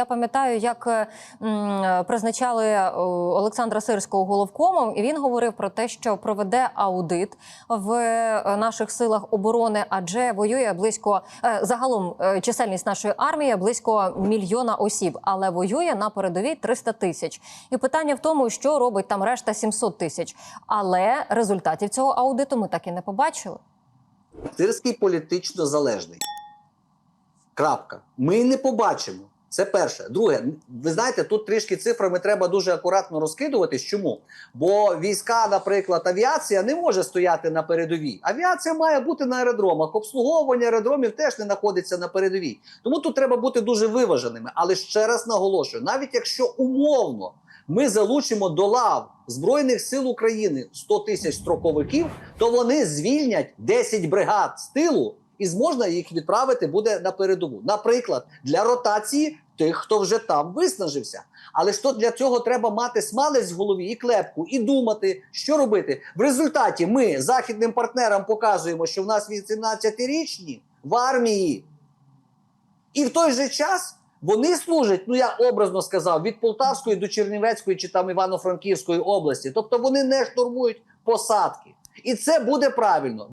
Я пам'ятаю, як е, призначали е, Олександра Сирського головкомом, і він говорив про те, що проведе аудит в е, наших силах оборони, адже воює близько загалом чисельність нашої армії близько мільйона осіб, але воює на передовій 300 тисяч. І питання в тому, що робить там решта 700 тисяч. Але результатів цього аудиту ми так і не побачили. Сирський політично залежний. Крапка. Ми не побачимо. Це перше. Друге, ви знаєте, тут трішки цифрами треба дуже акуратно розкидуватись. Чому? Бо війська, наприклад, авіація не може стояти на передовій. Авіація має бути на аеродромах. Обслуговування аеродромів теж не знаходиться на передовій. Тому тут треба бути дуже виваженими. Але ще раз наголошую: навіть якщо умовно ми залучимо до лав Збройних сил України 100 тисяч строковиків, то вони звільнять 10 бригад з тилу і зможна їх відправити буде на передову. Наприклад, для ротації тих, хто вже там виснажився. Але то для цього треба мати смалець в голові і клепку, і думати, що робити. В результаті ми західним партнерам показуємо, що в нас 18-річні в армії. І в той же час вони служать, ну я образно сказав, від Полтавської до Чернівецької чи там Івано-Франківської області. Тобто вони не штурмують посадки. І це буде правильно.